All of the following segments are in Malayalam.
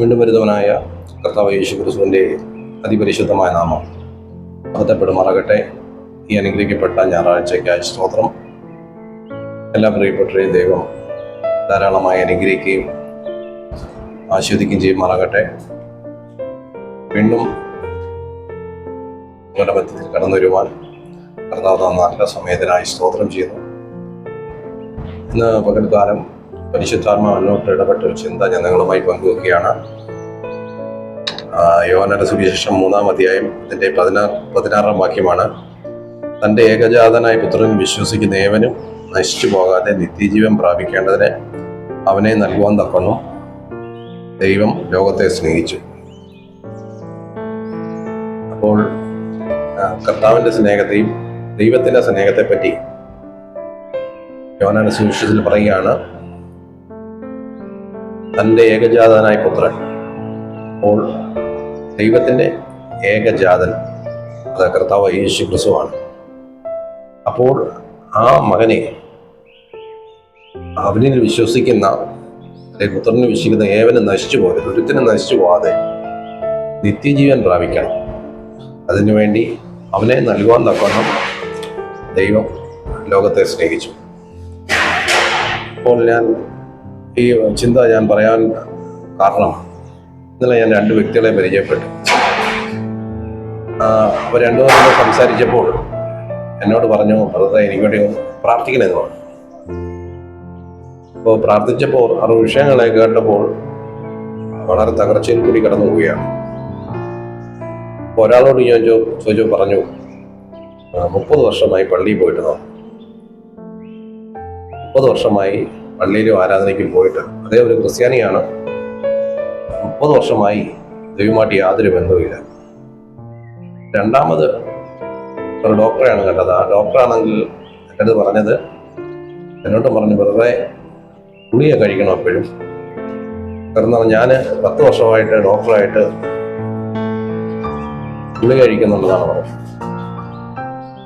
വീണ്ടും വരുന്നവനായ കർത്താവ് യേശു ക്രിസ്തുവിന്റെ അതിപരിശുദ്ധമായ നാമം മഹത്വപ്പെടുമാറാകട്ടെ ഈ അനുഗ്രഹിക്കപ്പെട്ട ഞായറാഴ്ചയ്ക്കായ സ്തോത്രം. എല്ലാ പ്രിയപ്പെട്ടവരെയും ദൈവം ധാരാളമായി അനുഗ്രഹിക്കുകയും ആസ്വദിക്കുകയും ചെയ്യുമാറാകട്ടെ. വീണ്ടും നിങ്ങളുടെ മധ്യത്തിൽ കടന്നു വരുവാൻ കർത്താവ് നല്ല സമയത്തിനായി സ്തോത്രം ചെയ്യുന്നു. ഇന്ന് പകൽക്കാലം പരിശുദ്ധാത്മാ മുന്നോട്ട് ഇടപെട്ട ഒരു ചിന്ത ഞാൻ നിങ്ങളുമായി പങ്കുവെക്കുകയാണ് സുവിശേഷം മൂന്നാം അധ്യായം അതിന്റെ പതിനാറ് പതിനാറാം വാക്യമാണ്. തന്റെ ഏകജാതനായ പുത്രൻ വിശ്വസിക്കുന്ന ഏവനും നശിച്ചു പോകാതെ നിത്യജീവൻ പ്രാപിക്കേണ്ടതിന് അവനെ നൽകുവാൻ തക്കണം ദൈവം ലോകത്തെ സ്നേഹിച്ചു. അപ്പോൾ കർത്താവിന്റെ സ്നേഹത്തെയും ദൈവത്തിന്റെ സ്നേഹത്തെപ്പറ്റി പറ്റി യോഹന്നാന്റെ സുവിശേഷത്തിൽ പറയുകയാണ്. തന്റെ ഏകജാതനായ പുത്രൻ. അപ്പോൾ ദൈവത്തിന്റെ ഏകജാതൻ അത് കർത്താവ് യേശു ക്രിസ്തുവാണ്. അപ്പോൾ ആ മകനെ അവനിൽ വിശ്വസിക്കുന്ന അല്ലെങ്കിൽ പുത്രനെ വിശ്വസിക്കുന്ന ഏവനും നശിച്ചു പോകരുത് ഒരുത്തിനും നശിച്ചു പോകാതെ നിത്യജീവൻ പ്രാപിക്കണം. അതിനുവേണ്ടി അവനെ നൽകുവാൻ തക്കണം ദൈവം ലോകത്തെ സ്നേഹിച്ചു. അപ്പോൾ ഞാൻ ഈ ചിന്ത ഞാൻ പറയാൻ കാരണമാണ്. ഇന്നലെ ഞാൻ രണ്ട് വ്യക്തികളെ പരിചയപ്പെട്ടു. ആ, രണ്ടു പേരും സംസാരിച്ചപ്പോൾ എന്നോട് പറഞ്ഞു ബ്രദറെ എനിക്ക് വേണ്ടി പ്രാർത്ഥിക്കണമെന്ന് പറഞ്ഞു. അപ്പോൾ പ്രാർത്ഥിച്ചപ്പോൾ അവർ വിഷയങ്ങളെ കേട്ടപ്പോൾ വളരെ തകർച്ചയിൽ കൂടി കടന്നു പോവുകയാണ്. ഒരാളോട് ഞാൻ ചോദിച്ചു പറഞ്ഞു "ആ, മുപ്പത് വർഷമായി പള്ളിയിൽ പോയിട്ട് നോക്കാം മുപ്പത് വർഷമായി പള്ളിയിലും ആരാധനയ്ക്കും പോയിട്ട് അതേ ഒരു ക്രിസ്ത്യാനിയാണ്. മുപ്പത് വർഷമായി ദൈവമായിട്ട് യാതൊരു ബന്ധവുമില്ല. രണ്ടാമത് ഒരു ഡോക്ടറെയാണ് കണ്ടത്. ആ ഡോക്ടറാണെങ്കിൽ എന്റെ പറഞ്ഞത് എന്നോട് പറഞ്ഞു വെറുതെ ഗുളിക കഴിക്കണം എപ്പോഴും. കാരണം ഞാൻ പത്ത് വർഷമായിട്ട് ഡോക്ടറായിട്ട് ഗുളിക കഴിക്കുന്നുണ്ടെന്നാണ് പറഞ്ഞത്.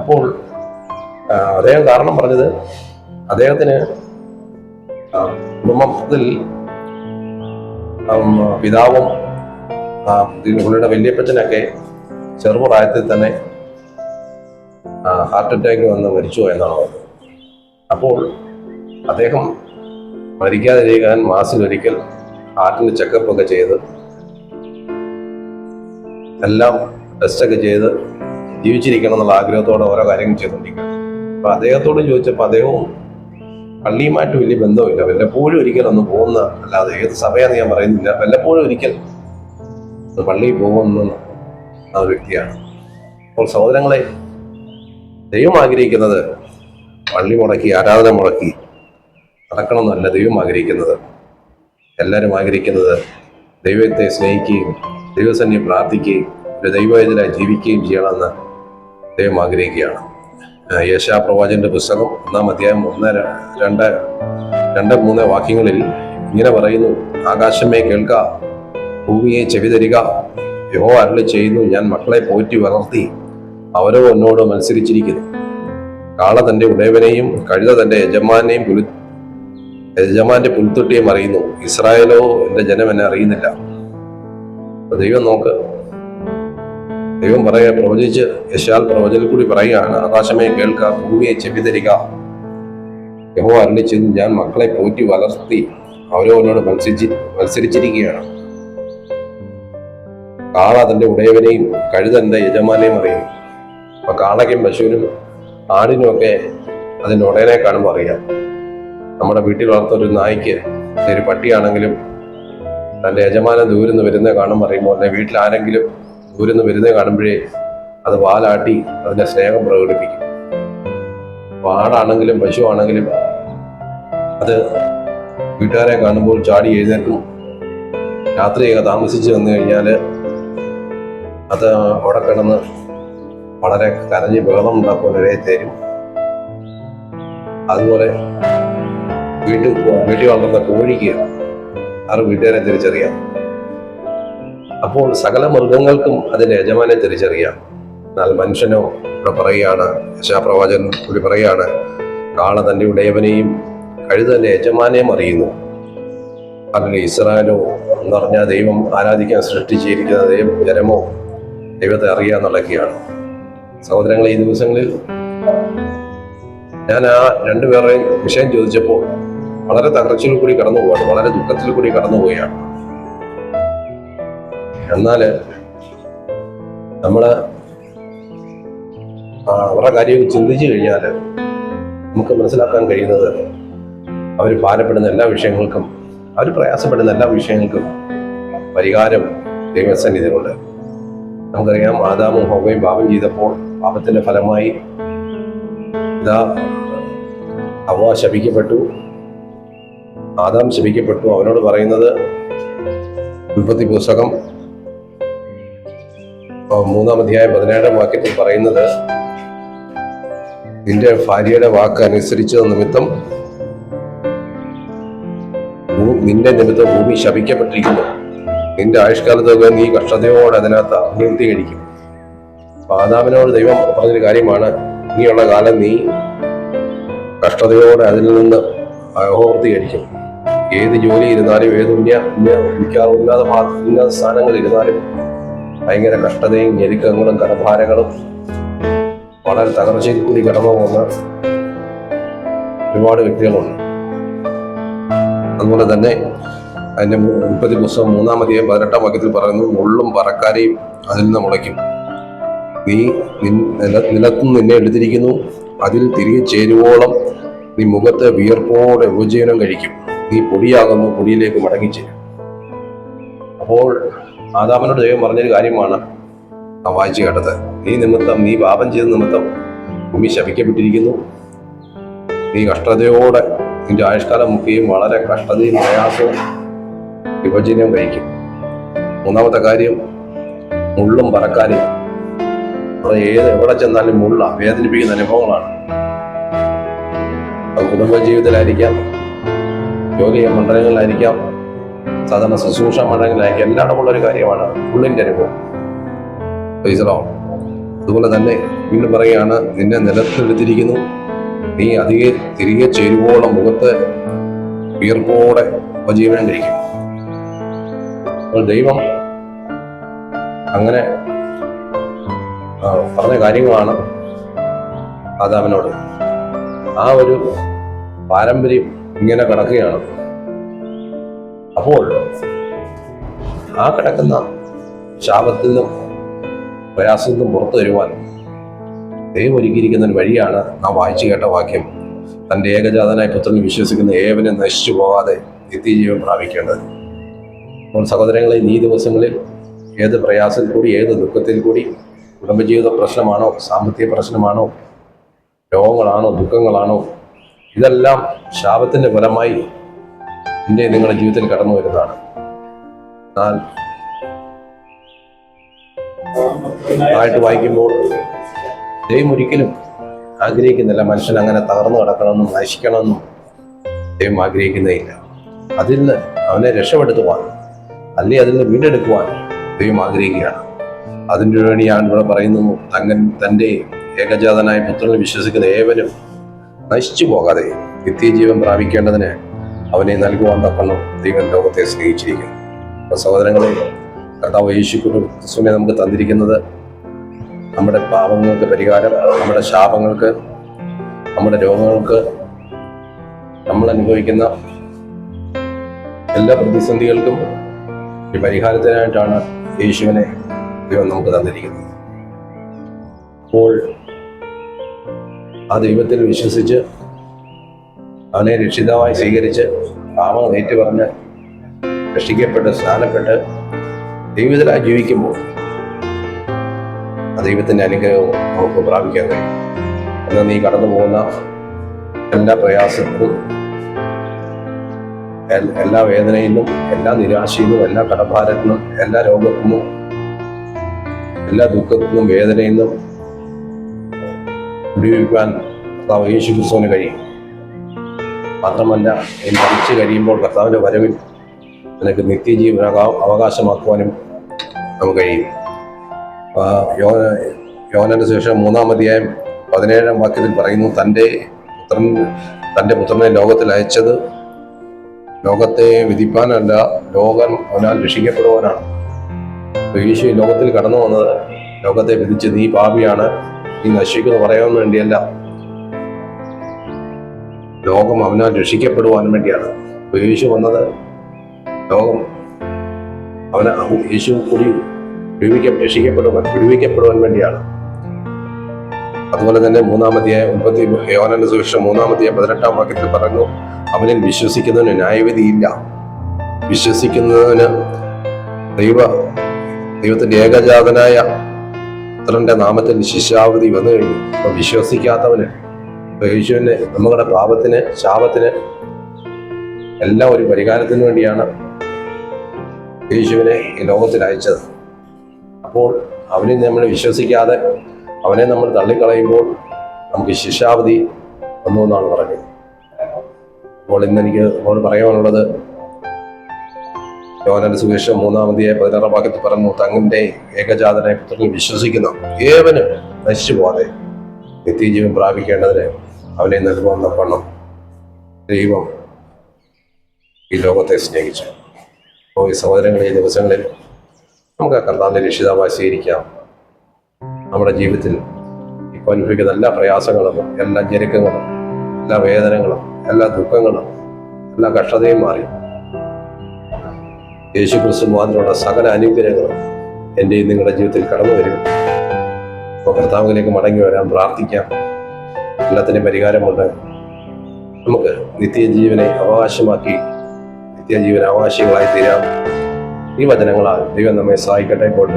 അപ്പോൾ അദ്ദേഹം കാരണം പറഞ്ഞത് അദ്ദേഹത്തിന് കുടുംബത്തിൽ പിതാവും പുള്ളിയുടെ വല്യപ്പച്ചനൊക്കെ ചെറുപ്രായത്തിൽ തന്നെ ഹാർട്ട് അറ്റാക്ക് വന്ന് മരിച്ചു എന്നാണ് അപ്പോൾ അദ്ദേഹം മരിക്കാതിരിക്കാൻ മാസത്തിലൊരിക്കൽ ഹാർട്ടിന് ചെക്കപ്പ് ഒക്കെ ചെയ്ത് എല്ലാം ടെസ്റ്റൊക്കെ ചെയ്ത് ജീവിച്ചിരിക്കണം എന്നുള്ള ആഗ്രഹത്തോടെ ഓരോ കാര്യങ്ങൾ ചെയ്തുകൊണ്ടിരിക്കുക അപ്പോൾ അദ്ദേഹത്തോട് ചോദിച്ചപ്പോൾ അദ്ദേഹവും പള്ളിയുമായിട്ട് വലിയ ബന്ധമില്ല വല്ലപ്പോഴും ഒരിക്കൽ ഒന്ന് പോകുന്ന അല്ലാതെ ഏത് സഭയാന്ന് ഞാൻ പറയുന്നില്ല. വല്ലപ്പോഴും ഒരിക്കൽ പള്ളിയിൽ പോകുന്ന ആ വ്യക്തിയാണ്. അപ്പോൾ സഹോദരങ്ങളെ ദൈവം ആഗ്രഹിക്കുന്നത് പള്ളി മുടക്കി ആരാധന മുടക്കി നടക്കണമെന്നല്ല ദൈവം ആഗ്രഹിക്കുന്നത്. എല്ലാവരും ആഗ്രഹിക്കുന്നത് ദൈവത്തെ സ്നേഹിക്കുകയും ദൈവസന്നെ പ്രാർത്ഥിക്കുകയും ഒരു ദൈവവേദന ജീവിക്കുകയും ചെയ്യണമെന്ന് ദൈവം ആഗ്രഹിക്കുകയാണ്. യേശാ പ്രവാചകന്റെ പുസ്തകം ഒന്നാം അധ്യായം ഒന്ന് രണ്ട് രണ്ട് മൂന്ന് വാക്യങ്ങളിൽ ഇങ്ങനെ പറയുന്നു ആകാശമേ കേൾക്ക ഭൂമിയെ ചെവി തരിക യഹോ അരളി ചെയ്യുന്നു ഞാൻ മക്കളെ പോറ്റി വളർത്തി അവരോ എന്നോട് മത്സരിച്ചിരിക്കുന്നു. കാള തന്റെ ഉടയവനെയും കഴുത തന്റെ യജമാനെയും പുലു യജമാന്റെ പുൽത്തൊട്ടിയും അറിയുന്നു. ഇസ്രായേലോ എന്റെ ജനം എന്നെ അറിയുന്നില്ല. ദൈവം നോക്ക് ദൈവം പറയുക പ്രവചിച്ച് യശാൽ പ്രവചനം കൂടി പറയുകയാണ് ആകാശമേ കേൾക്ക ഭൂമിയെ ചെവിതരിക യഹോ അരളി ചെയ്തു ഞാൻ മക്കളെ പോറ്റി വളർത്തി അവരോരോട് മത്സരിച്ച് മത്സരിച്ചിരിക്കുകയാണ്. കാള തന്റെ ഉടയവനെയും കഴുതന്റെ യജമാനെയും അറിയും. അപ്പൊ കാളയ്ക്കും പശുവിനും ആടിനുമൊക്കെ അതിന്റെ ഉടയനെ കാണുമ്പോൾ അറിയാം. നമ്മുടെ വീട്ടിൽ വളർത്തുന്ന ഒരു നായ്ക്ക് ഒരു പട്ടിയാണെങ്കിലും തന്റെ യജമാനൻ ദൂരെന്ന് വരുന്ന കാണുമ്പോൾ അറിയുമ്പോൾ അല്ലെ വീട്ടിൽ ആരെങ്കിലും ദൂരെന്ന് വരുന്നത് കാണുമ്പോഴേ അത് വാലാട്ടി അതിന്റെ സ്നേഹം പ്രകടിപ്പിക്കും. പാടാണെങ്കിലും പശു ആണെങ്കിലും അത് വീട്ടുകാരെ കാണുമ്പോൾ ചാടി എഴുന്നേൽക്കും. രാത്രിയൊക്കെ താമസിച്ച് വന്നു കഴിഞ്ഞാൽ അത് അവിടെ കിടന്ന് വളരെ കരഞ്ഞ് ബഹളം ഉണ്ടാക്കുന്ന ഇടയിൽ തരും അതുപോലെ വീട്ടിൽ വീട്ടിൽ വളർന്ന കോഴിക്ക് ആറ് വീട്ടുകാരെ തിരിച്ചറിയാം. അപ്പോൾ സകല മൃഗങ്ങൾക്കും അതിന്റെ യജമാനെ തിരിച്ചറിയാം. എന്നാൽ മനുഷ്യനോ ഇവിടെ പറയുകയാണ് യശാപ്രവാചകൻ കൂടി പറയുകയാണ് കാള തന്റെ ഉടയവനെയും കഴുത തന്റെ യജമാനെയും അറിയുന്നു. അല്ലെങ്കിൽ ഇസ്രായേലോ എന്ന് പറഞ്ഞാൽ ദൈവം ആരാധിക്കാൻ സൃഷ്ടിച്ചിരിക്കുന്ന ദൈവം ജനമോ ദൈവത്തെ അറിയാന്നുള്ളതൊക്കെയാണ് സഹോദരങ്ങൾ ഈ ദിവസങ്ങളിൽ ഞാൻ ആ രണ്ടുപേരുടെയും വിഷയം ചോദിച്ചപ്പോൾ വളരെ തകർച്ചയിൽ കൂടി കടന്നു പോവാണ് വളരെ ദുഃഖത്തിൽ കൂടി കടന്നു പോവുകയാണ് എന്നാൽ നമ്മൾ അവരുടെ കാര്യം ചിന്തിച്ചു കഴിഞ്ഞാൽ നമുക്ക് മനസ്സിലാക്കാൻ കഴിയുന്നത് അവർ ഭാരപ്പെടുന്ന എല്ലാ വിഷയങ്ങൾക്കും അവർ പ്രയാസപ്പെടുന്ന എല്ലാ വിഷയങ്ങൾക്കും പരിഹാരം ദൈവസന്നിധിയിലുണ്ട്. നമുക്കറിയാം ആദാമും ഹോമയും പാപം ചെയ്തപ്പോൾ പാപത്തിന്റെ ഫലമായി ഇതാ അവ ശപിക്കപ്പെട്ടു. ആദാം ശപിക്കപ്പെട്ടു. അവനോട് പറയുന്നത് ഉൽപ്പത്തി പുസ്തകം മൂന്നാം അധ്യായം പതിനേഴാം വാക്യത്തിൽ പറയുന്നത് നിന്റെ ഭാര്യയുടെ വാക്ക് അനുസരിച്ച നിമിത്തം നിന്റെ നിമിത്തം ഭൂമി ശപിക്കപ്പെട്ടിരിക്കുന്നു. നിന്റെ ആയുഷ്കാലത്തൊക്കെ നീ കഷ്ടതയോടെ അതിനകത്ത് അഭിവൃദ്ധി കഴിക്കും. പാതാവിനോട് ദൈവം പറഞ്ഞൊരു കാര്യമാണ് ഇനിയുള്ള കാലം നീ കഷ്ടതയോടെ അതിൽ നിന്ന് അഹോർത്തി കഴിക്കും. ഏത് ജോലി ഇരുന്നാലും ഏത് ഉന്നത ഉന്നത സ്ഥാനങ്ങളിൽ ഇരുന്നാലും ഭയങ്കര കഷ്ടതയും ഞെരുക്കങ്ങളും കടഭാരങ്ങളും വളരെ തകർച്ചയിൽ കൂടി കടന്നു പോകുന്ന ഒരുപാട് വ്യക്തികളുണ്ട്. അതുപോലെ തന്നെ അതിന്റെ മുപ്പത്തി പുസ്തകം മൂന്നാമതിയും പതിനെട്ടാം വാക്യത്തിൽ പറയുന്നു മുള്ളും പറക്കാരെയും അതിൽ നിന്ന് മുളയ്ക്കും. നീ നിലത്തും നിന്നെ എടുത്തിരിക്കുന്നു. അതിൽ തിരികെ ചേരുവോളം നീ മുഖത്ത് വിയർപ്പോടെ ഉപജീവനം കഴിക്കും. നീ പൊടിയാകുന്നു പൊടിയിലേക്ക് മടങ്ങിച്ചേരും. അപ്പോൾ ആദാമനോട് ദൈവം പറഞ്ഞൊരു കാര്യമാണ് ആ വായിച്ചു കേട്ടത്. നീ നിമിത്തം നീ പാപം ചെയ്ത നിമിത്തം ഭൂമി ശപിക്കപ്പെട്ടിരിക്കുന്നു. നീ കഷ്ടതയോടെ നിന്റെ ആയുഷ്കാലം മുക്കിയും വളരെ കഷ്ടതയും പ്രയാസവും വിഭജനവും കഴിക്കും. മൂന്നാമത്തെ കാര്യം മുള്ളും പറക്കാനും. അവിടെ ഏത് എവിടെ ചെന്നാലും മുള്ള വേദനിപ്പിക്കുന്ന അനുഭവങ്ങളാണ്. അത് കുടുംബജീവിതത്തിലായിരിക്കാം ജോലി മണ്ഡലങ്ങളിലായിരിക്കാം സാധാരണ ശുശ്രൂഷ മണ്ഡലങ്ങളിലായിരിക്കാം എല്ലായിടമുള്ള ഒരു കാര്യമാണ് ഉള്ളിന്റെ അനുഭവം. പ്രൈസലോ അതുപോലെ തന്നെ വീണ്ടും പറയുകയാണ് നിന്നെ നിലത്തെടുത്തിരിക്കുന്നു നീ അധികം തിരികെ ചേരുവോളം മുഖത്ത് വീർപ്പോടെ ഉപജീവനം കഴിക്കും അപ്പോൾ ദൈവം അങ്ങനെ പറഞ്ഞ കാര്യങ്ങളാണ് ആദാമിനോട്. ആ ഒരു പാരമ്പര്യം ഇങ്ങനെ കിടക്കുകയാണ്. അപ്പോൾ ആ കിടക്കുന്ന ശാപത്തിൽ നിന്നും പ്രയാസത്തിൽ നിന്നും പുറത്തു വരുവാൻ ദൈവം ഒരുക്കിയിരിക്കുന്ന ഒരു വഴിയാണ് നാം വായിച്ചു കേട്ട വാക്യം. തന്റെ ഏകജാതനായ പുത്രനെ വിശ്വസിക്കുന്ന ഏവനെ നശിച്ചു പോകാതെ നിത്യജീവൻ പ്രാപിക്കേണ്ടത്. അപ്പോൾ സഹോദരങ്ങളെ ഈ ദിവസങ്ങളിൽ ഏത് പ്രയാസത്തിൽ കൂടി ഏത് ദുഃഖത്തിൽ കൂടി കുടുംബജീവിത പ്രശ്നമാണോ സാമ്പത്തിക പ്രശ്നമാണോ രോഗങ്ങളാണോ ദുഃഖങ്ങളാണോ ഇതെല്ലാം ശാപത്തിന്റെ ഫലമായി എന്റെ നിങ്ങളുടെ ജീവിതത്തിൽ കടന്നു വരുന്നതാണ്. എന്നാൽ ആയിട്ട് വായിക്കുമ്പോൾ ദൈവം ഒരിക്കലും ആഗ്രഹിക്കുന്നില്ല മനുഷ്യൻ അങ്ങനെ തകർന്നു കിടക്കണമെന്നും നശിക്കണമെന്നും ദൈവം ആഗ്രഹിക്കുന്നേയില്ല. അതിൽ നിന്ന് അവനെ രക്ഷപ്പെടുത്തുവാൻ അല്ലെങ്കിൽ അതിൽ നിന്ന് വീണ്ടെടുക്കുവാൻ ദൈവം ആഗ്രഹിക്കുകയാണ്. അതിന്റെ വേണ്ടിയാണ് ഇവിടെ പറയുന്നു തങ്ങൻ തന്റെ ഏകജാതനായ പുത്രനെ വിശ്വസിക്കുന്ന ഏവനും നശിച്ചു പോകാതെ നിത്യജീവൻ പ്രാപിക്കേണ്ടതിന് അവനെ നൽകുവാൻ തക്കണം ദൈവം ലോകത്തെ സ്നേഹിച്ചിരിക്കുന്നു. സഹോദരങ്ങളെ കർത്താവ് യേശു ക്രിസ്തുവിനെ നമുക്ക് തന്നിരിക്കുന്നത് നമ്മുടെ പാപങ്ങൾക്ക് പരിഹാരം നമ്മുടെ ശാപങ്ങൾക്ക് നമ്മുടെ രോഗങ്ങൾക്ക് നമ്മൾ അനുഭവിക്കുന്ന എല്ലാ പ്രതിസന്ധികൾക്കും ഒരു പരിഹാരത്തിനായിട്ടാണ് യേശുവിനെ ദൈവം നമുക്ക് തന്നിരിക്കുന്നത്. അപ്പോൾ ആ ദൈവത്തിൽ വിശ്വസിച്ച് അവനെ രക്ഷിതാവായി സ്വീകരിച്ച് പാപം ഏറ്റുപറഞ്ഞ് രക്ഷിക്കപ്പെട്ട് സ്നാനപ്പെട്ട് ദൈവത്തിലായി ജീവിക്കുമ്പോൾ ആ ദൈവത്തിന്റെ അനുഗ്രഹവും നമുക്ക് പ്രാപിക്കാൻ കഴിയും. എന്നാൽ നീ കടന്നു പോകുന്ന എല്ലാ പ്രയാസത്തിലും എല്ലാ വേദനയിൽ നിന്നും എല്ലാ നിരാശയിൽ നിന്നും എല്ലാ കടഭാരത്തിൽ നിന്നും എല്ലാ രോഗത്തിൽ നിന്നും എല്ലാ ദുഃഖത്തിൽ നിന്നും വേദനയിൽ നിന്നും ഉപയോഗിക്കാൻ യേശു ക്രിസ്തുവിന് കഴിയും. മാത്രമല്ല മരിച്ചു കഴിയുമ്പോൾ കർത്താവിന്റെ വരവിൽ നിനക്ക് നിത്യജീവൻ അവകാ- അവകാശമാക്കുവാനും നമുക്ക് കഴിയും. യോനന്റെ ശേഷം മൂന്നാം അധ്യായം പതിനേഴാം വാക്യത്തിൽ പറയുന്നു തന്റെ പുത്രൻ തന്റെ പുത്രനെ ലോകത്തിൽ അയച്ചത് ലോകത്തെ വിധിപ്പാനല്ല ലോകം അവനാൽ രക്ഷിക്കപ്പെടുവാനാണ്. യേശു ലോകത്തിൽ കടന്നു വന്നത് ലോകത്തെ വിധിച്ച് നീ പാപിയാണ് നീ നശിക്കുന്നു പറയാൻ വേണ്ടിയല്ല. ലോകം അവനാൽ രക്ഷിക്കപ്പെടുവാൻ വേണ്ടിയാണ്. യേശു വന്നത് ലോകം അവന് യേശു കൂടി രക്ഷിക്കപ്പെടുവാൻ വിടുവിക്കപ്പെടുവാൻ വേണ്ടിയാണ്. അതുപോലെ തന്നെ മൂന്നാമത്തെ മുപ്പത്തി യോഹനന്റെ സുവിശേഷം മൂന്നാമത്തെ പതിനെട്ടാം വാക്യത്തിൽ പറഞ്ഞു അവനിൽ വിശ്വസിക്കുന്നതിന് ന്യായവിധിയില്ല. വിശ്വസിക്കുന്നതിന് ദൈവ ദൈവത്തിന്റെ ഏകജാതനായ പുത്രന്റെ നാമത്തിൽ ശിശാവധി വന്നു കഴിഞ്ഞു അപ്പൊ വിശ്വസിക്കാത്തവന് യേശുവിന് നമ്മുടെ പാപത്തിന് ശാപത്തിന് എല്ലാം ഒരു പരിഹാരത്തിന് വേണ്ടിയാണ് യേശുവിനെ ഈ ലോകത്തിൽ അയച്ചത്. അപ്പോൾ അവനെ നമ്മൾ വിശ്വസിക്കാതെ അവനെ നമ്മൾ തള്ളിക്കളയുമ്പോൾ നമുക്ക് ശിക്ഷാവധി വന്നു എന്നാണ് പറഞ്ഞത്. അപ്പോൾ ഇന്ന് എനിക്ക് നമ്മൾ പറയാനുള്ളത് യോനന്റെ സുവിശേഷം മൂന്നാമതിയെ പതിനാറാം ഭാഗത്ത് പറഞ്ഞു തങ്ങന്റെ ഏകജാതനെ പുത്രനിൽ വിശ്വസിക്കുന്ന ഏവനും നശിച്ചു പോകാതെ നിത്യജീവൻ പ്രാപിക്കേണ്ടതിന് അവനെ നൽകുന്ന പണം ദൈവം ഈ ലോകത്തെ സ്നേഹിച്ചു. അപ്പോൾ ഈ സഹോദരങ്ങളെ ഈ ദിവസങ്ങളിൽ നമുക്ക് ആ കർത്താവിന്റെ രക്ഷിതാവായി സ്വീകരിക്കാം. നമ്മുടെ ജീവിതത്തിൽ ഇപ്പോൾ അനുഭവിക്കുന്ന എല്ലാ പ്രയാസങ്ങളും എല്ലാ ഞെരുക്കങ്ങളും എല്ലാ വേദനകളും എല്ലാ ദുഃഖങ്ങളും എല്ലാ കഷ്ടതയും മാറി. യേശു ക്രിസ്തു മുഖാന്തരമുള്ള സകല അനുഗ്രഹങ്ങളും എന്റെയും നിങ്ങളുടെ ജീവിതത്തിൽ കടന്നു വരും. അപ്പോൾ കർത്താവിലേക്ക് മടങ്ങി വരാൻ പ്രാർത്ഥിക്കാം. എല്ലാത്തിനും പരിഹാരമുണ്ട്. നമുക്ക് നിത്യജീവനെ അവകാശമാക്കി നിത്യജീവൻ അവകാശികളായി തീരാം. ഈ വചനങ്ങളാൽ ദൈവം നമ്മെ സഹായിക്കട്ടെ ഗോഡ്